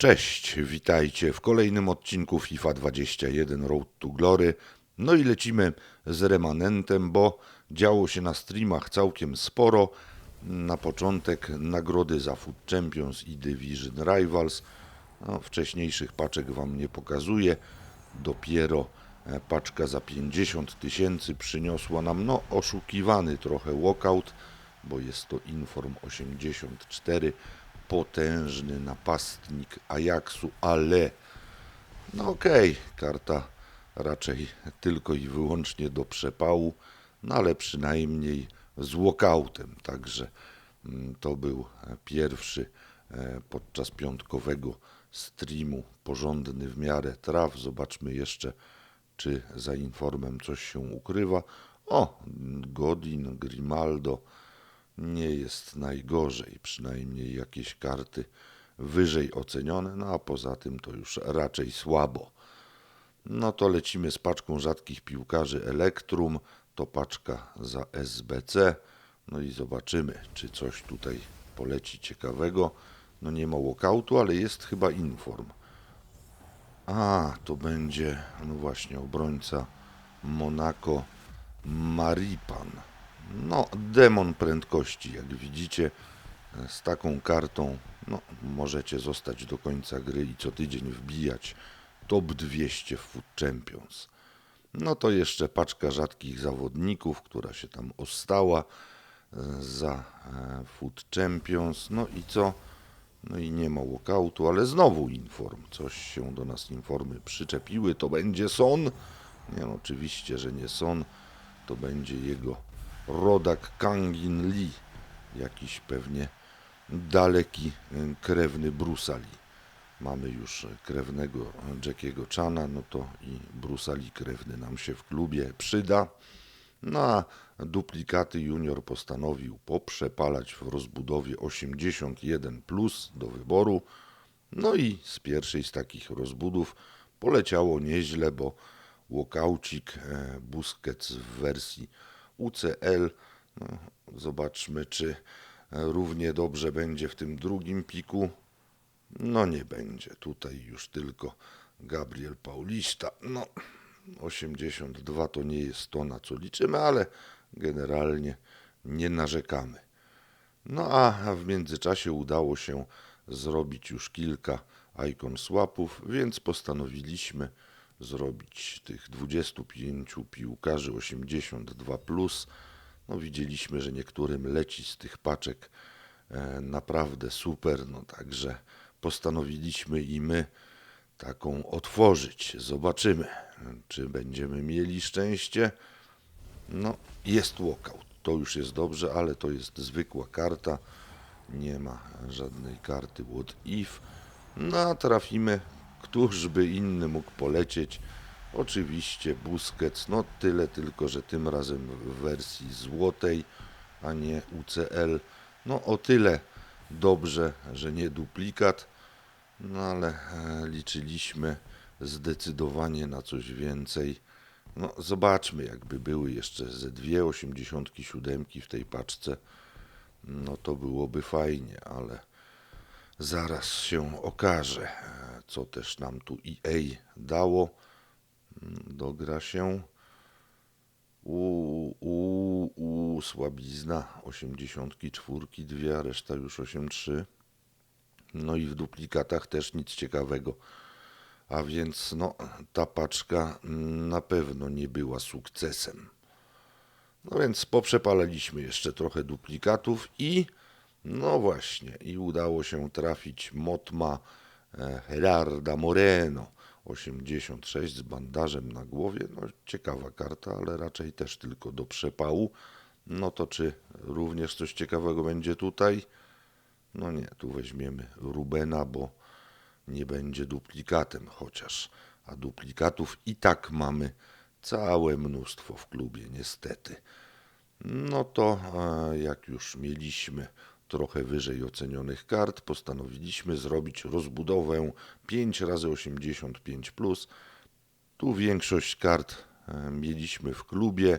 Cześć, witajcie w kolejnym odcinku FIFA 21 Road to Glory. No i lecimy z remanentem, bo działo się na streamach całkiem sporo. Na początek nagrody za Food Champions i Division Rivals. No, wcześniejszych paczek Wam nie pokazuję. Dopiero e, paczka za 50 tysięcy przyniosła nam no, oszukiwany trochę walkout, bo jest to Inform 84, potężny napastnik Ajaxu, ale no okej, karta raczej tylko i wyłącznie do przepału, no ale przynajmniej z walkoutem, także mm, to był pierwszy e, podczas piątkowego streamu porządny w miarę traf. Zobaczmy jeszcze, czy za informem coś się ukrywa. O, Godin, Grimaldo nie jest najgorzej, przynajmniej jakieś karty wyżej ocenione, no a poza tym to już raczej słabo. No to lecimy z paczką rzadkich piłkarzy Elektrum, to paczka za SBC. No i zobaczymy, czy coś tutaj poleci ciekawego. No nie ma walkoutu, ale jest chyba inform. A, to będzie, no właśnie, obrońca Monaco Maripan. No, demon prędkości, jak widzicie, z taką kartą no, możecie zostać do końca gry i co tydzień wbijać top 200 w Food Champions. No to jeszcze paczka rzadkich zawodników, która się tam ostała e, za e, Food Champions. No i co? No i nie ma walkoutu, ale znowu inform. Coś się do nas informy przyczepiły. To będzie Son. Nie, no, oczywiście, że nie Son. To będzie jego rodak Kangin Lee. Jakiś pewnie daleki e, krewny Brusali. Mamy już krewnego Jackiego Chana, no to i Brusali krewny nam się w klubie przyda. No a duplikaty junior postanowił poprzepalać w rozbudowie 81 plus do wyboru. No i z pierwszej z takich rozbudów poleciało nieźle, bo łokaucik e, Busquets w wersji UCL. No, zobaczmy, czy równie dobrze będzie w tym drugim piku. No nie będzie. Tutaj już tylko Gabriel Paulista. No 82 to nie jest to, na co liczymy, ale generalnie nie narzekamy. No a w międzyczasie udało się zrobić już kilka icon swapów, więc postanowiliśmy zrobić tych 25 piłkarzy 82 plus. No widzieliśmy, że niektórym leci z tych paczek e, naprawdę super, no także postanowiliśmy i my taką otworzyć. Zobaczymy, czy będziemy mieli szczęście. No, jest walkout. To już jest dobrze, ale to jest zwykła karta. Nie ma żadnej karty what if. No, trafimy, któż by inny mógł polecieć. Oczywiście Busquets, no tyle tylko, że tym razem w wersji złotej, a nie UCL. No o tyle dobrze, że nie duplikat, no ale e, liczyliśmy zdecydowanie na coś więcej. No zobaczmy, jakby były jeszcze ze dwie 87 w tej paczce, no to byłoby fajnie, ale zaraz się okaże, e, co też nam tu EA dało. Mm, dogra się. U, u, u, słabizna, 84, dwie, reszta już 8,3. No i w duplikatach też nic ciekawego. A więc no, ta paczka na pewno nie była sukcesem. No więc poprzepalaliśmy jeszcze trochę duplikatów i no właśnie, i udało się trafić Motma e, Gerarda Moreno 86 z bandażem na głowie. No ciekawa karta, ale raczej też tylko do przepału. No to czy również coś ciekawego będzie tutaj? No nie, tu weźmiemy Rubena, bo nie będzie duplikatem chociaż, a duplikatów i tak mamy całe mnóstwo w klubie, niestety. No to jak już mieliśmy trochę wyżej ocenionych kart, postanowiliśmy zrobić rozbudowę 5 razy 85 plus. Tu większość kart e, mieliśmy w klubie,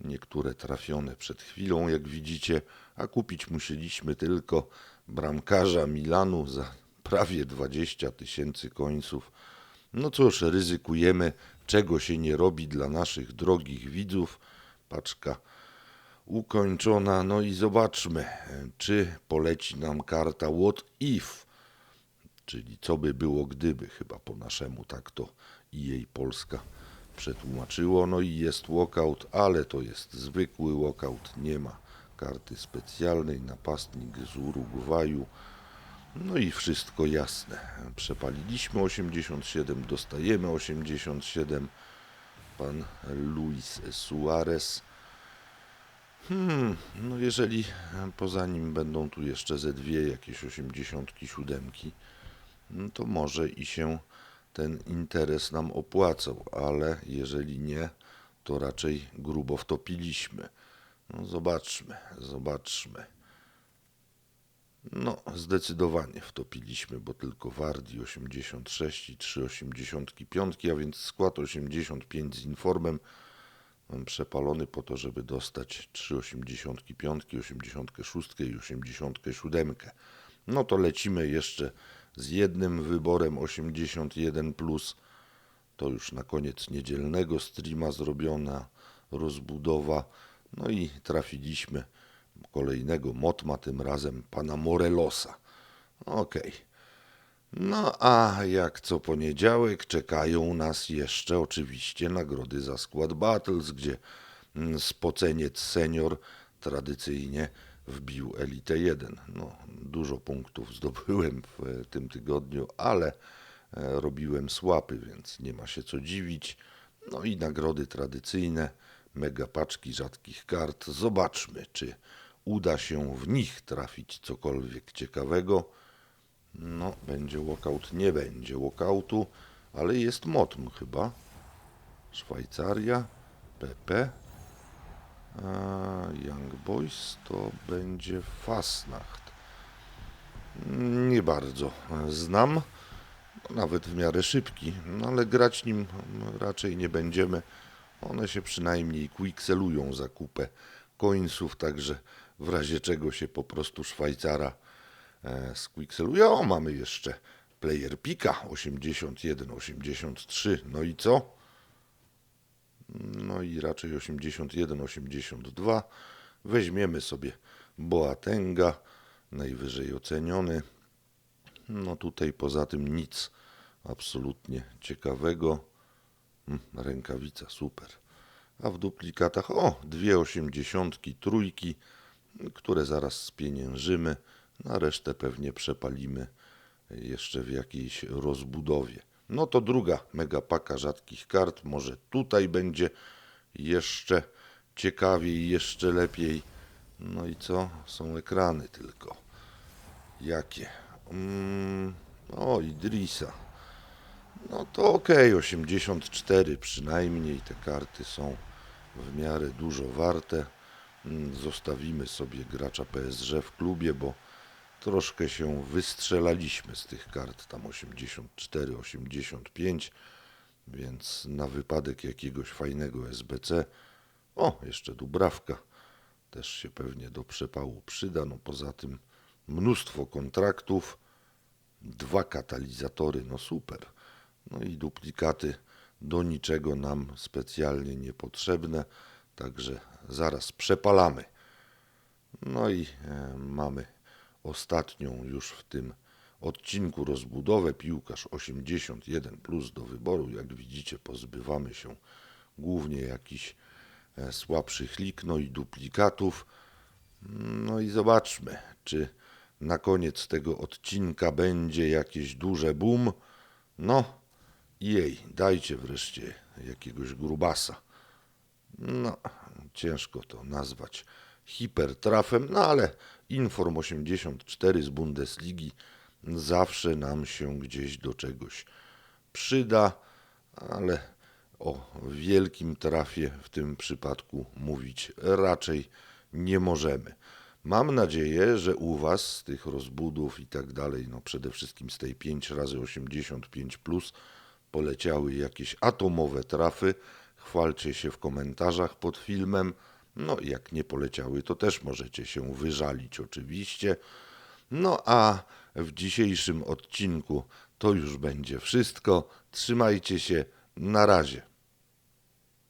niektóre trafione przed chwilą, jak widzicie, a kupić musieliśmy tylko bramkarza Milanu za prawie 20 tysięcy końców. No cóż, ryzykujemy, czego się nie robi dla naszych drogich widzów. Paczka ukończona, no i zobaczmy, czy poleci nam karta What If, czyli co by było gdyby, chyba po naszemu tak to i jej Polska przetłumaczyło. No i jest walkout, ale to jest zwykły walkout, nie ma karty specjalnej, napastnik z Urugwaju. No i wszystko jasne. Przepaliliśmy 87, dostajemy 87. Pan Luis Suarez. Hmm, no jeżeli poza nim będą tu jeszcze ze dwie jakieś 87, no to może i się ten interes nam opłacał, ale jeżeli nie, to raczej grubo wtopiliśmy. No zobaczmy, zobaczmy. No, zdecydowanie wtopiliśmy, bo tylko Wardi 86 i 3,85, a więc skład 85 z informem przepalony po to, żeby dostać 3,85, 86 i 87. No to lecimy jeszcze z jednym wyborem 81 plus. To już na koniec niedzielnego streama zrobiona rozbudowa. No i trafiliśmy kolejnego Motma, tym razem pana Morelosa. Okej. No a jak co poniedziałek czekają nas jeszcze oczywiście nagrody za skład Battles, gdzie mm, spoceniec senior tradycyjnie wbił Elite 1. No, dużo punktów zdobyłem w tym tygodniu, ale e, robiłem słapy, więc nie ma się co dziwić. No i nagrody tradycyjne, mega paczki rzadkich kart. Zobaczmy, czy uda się w nich trafić cokolwiek ciekawego. No, będzie walkout, nie będzie walkoutu, ale jest Motm chyba. Szwajcaria, PP. Young Boys to będzie Fasnacht. Nie bardzo znam, no, nawet w miarę szybki, no ale grać nim raczej nie będziemy. One się przynajmniej quickselują za kupę końców, także w razie czego się po prostu Szwajcara e, squickseluje. O, mamy jeszcze player pika 81, 83, no i co? No i raczej 81, 82. Weźmiemy sobie Boatenga, najwyżej oceniony. No tutaj poza tym nic absolutnie ciekawego. Hmm, rękawica, super. A w duplikatach, o, dwie osiemdziesiątki, trójki, które zaraz spieniężymy. Na resztę pewnie przepalimy jeszcze w jakiejś rozbudowie. No to druga megapaka rzadkich kart. Może tutaj będzie jeszcze ciekawiej, jeszcze lepiej. No i co? Są ekrany tylko. Jakie? Mm, o, Idrisa. No to ok, 84 przynajmniej. Te karty są w miarę dużo warte. Mm, Zostawimy sobie gracza PSG w klubie, bo troszkę się wystrzelaliśmy z tych kart, tam 84, 85, więc na wypadek jakiegoś fajnego SBC, o, jeszcze Dubrawka, też się pewnie do przepału przyda, no poza tym mnóstwo kontraktów, dwa katalizatory, no super, no i duplikaty do niczego nam specjalnie niepotrzebne, także zaraz przepalamy. No i e, mamy ostatnią już w tym odcinku rozbudowę. Piłkarz 81 plus do wyboru. Jak widzicie, pozbywamy się głównie jakichś e, słabszych lik, no i duplikatów. No i zobaczmy, czy na koniec tego odcinka będzie jakieś duże boom. No, jej, dajcie wreszcie jakiegoś grubasa. No, ciężko to nazwać hipertrafem, no ale Inform 84 z Bundesligi zawsze nam się gdzieś do czegoś przyda, ale o wielkim trafie w tym przypadku mówić raczej nie możemy. Mam nadzieję, że u Was z tych rozbudów i tak dalej, no przede wszystkim z tej 5 razy 85 plus poleciały jakieś atomowe trafy. Chwalcie się w komentarzach pod filmem. No, jak nie poleciały, to też możecie się wyżalić, oczywiście. No, a w dzisiejszym odcinku to już będzie wszystko. Trzymajcie się, na razie.